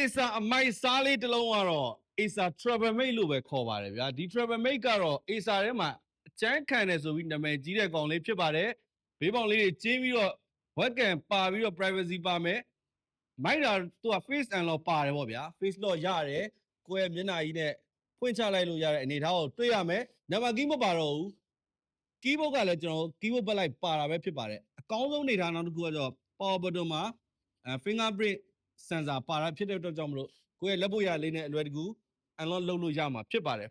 Acer အမိုက်စားလေးတစ်လုံးကတော့ Acer Travel Mate လို့ပဲခေါ်ပါတယ်ဗျာဒီ Travel Mate ကတော့ Acer ထဲမှာအကျန်းခံတယ်ဆိုပြီးနာမည်ကြီးတဲ့ကောင်လေးဖြစ်ပါတယ်ဘေးပေါင်လေးတွေကျင်းပြီးတော့ webcam ပါပြီးတော့ privacy ပါမယ်မိုက်တာသူက face unlock ပါတယ်ပေါ့ဗျာ face lock ရတယ်ကိုယ့်ရဲ့မျက်နှာကြီးနဲ့ဖွင့်ချလိုက်လို့ရတဲ့အနေအထားကိုတွေ့ရမယ်နံပါတ်ကီးမပါတော့ဘူး keyboard ကလည်းကျွန်တော် keyboard ဘက်လိုက်ပါတာပဲဖြစ်ပါတယ်အကောင်းဆုံးအနေထားနောက်တစ်ခုကတော့ power button မှာ အဲ fingerprint sensor ပါတာဖြစ်တဲ့အတွက်ကြောင့်မလို့ကိုယ့်ရဲ့လက်ပုတ်ရလေးနဲ့အလွယ်တကူ unlock လုပ်လို့ရမှာဖြစ်ပါတယ်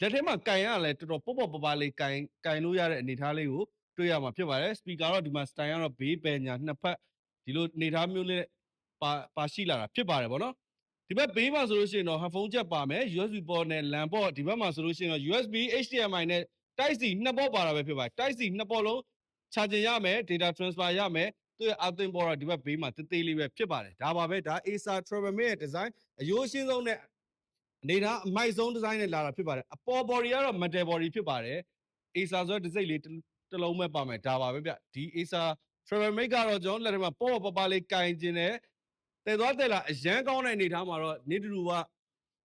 လက်ထဲမှာကင်ရလဲတော်တော်ပေါ့ပေါ့ပါပါလေးကင်ကင်လို့ရတဲ့အနေထားလေးကိုတွေ့ရမှာဖြစ်ပါတယ် speaker တော့ဒီမှာ style ကတော့ဘေးပယ်ညာနှစ်ဖက်ဒီလိုအနေထားမျိုးလေးပါပါရှိလာတာဖြစ်ပါတယ်ဗောနော်ဒီဘက်ဘေးမှာဆိုလို့ရှိရင်တော့ headphone jack ပါမယ် USB port နဲ့ LAN port ဒီဘက်မှာဆိုလို့ရှိရင်တော့ USB HDMI နဲ့ Type C နှစ်ပေါက်ပါတာပဲဖြစ်ပါတယ် Type C နှစ်ပေါက်လုံး charging ရမယ် data transfer ရမယ် သူ့ရဲ့ output port ကဒီဘက်ဘေးမှာတေးသေးလေးပဲဖြစ်ပါတယ်ဒါပါပဲဒါ Acer Travel Mate ရဲ့ design အရိုးအရှင်းဆုံးနဲ့အနေထားအမိုက်ဆုံး design နဲ့လာတာဖြစ်ပါတယ်အပေါ် body ကတော့ metal body ဖြစ်ပါတယ် Acer ဆိုတဲ့ design လေးတစ်တစ်လုံးပဲပါမယ်ဒါပါပဲဗျဒီ Acer Travel Mate ကတော့ကျွန်တော်လက်ထက်မှာပေါ့ပေါ့ပါပါလေးကင်ကျင်တယ်တဲသွားတဲလာအရန်ကောင်းတဲ့အနေထားမှာတော့နေတူတူက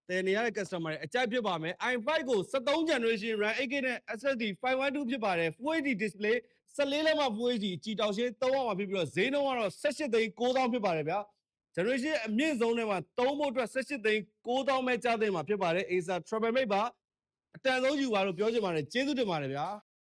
တယ်နေရတဲ့ customer တွေအကြိုက်ဖြစ်ပါမယ် i5 ကို73 generation RAM 8GB နဲ့ SSD 512ဖြစ်ပါတယ် Full HD display 14လက်မှ Full HD ကြည်တောင်ရှင်း3အောင်မှာဖြစ်ပြီးတော့ဈေးနှုန်းကတော့18သိန်း9000ဖြစ်ပါတယ်ဗျာ generation အမြင့်ဆုံးထဲမှာ3ဖို့အတွက်18သိန်း9000ပဲကြားသိမ်းမှာဖြစ်ပါတယ် Acer Travel Mate ပါအတန်ဆုံးယူပါလို့ပြောချင်ပါတယ်ကျေးဇူးတင်ပါတယ်ဗျာ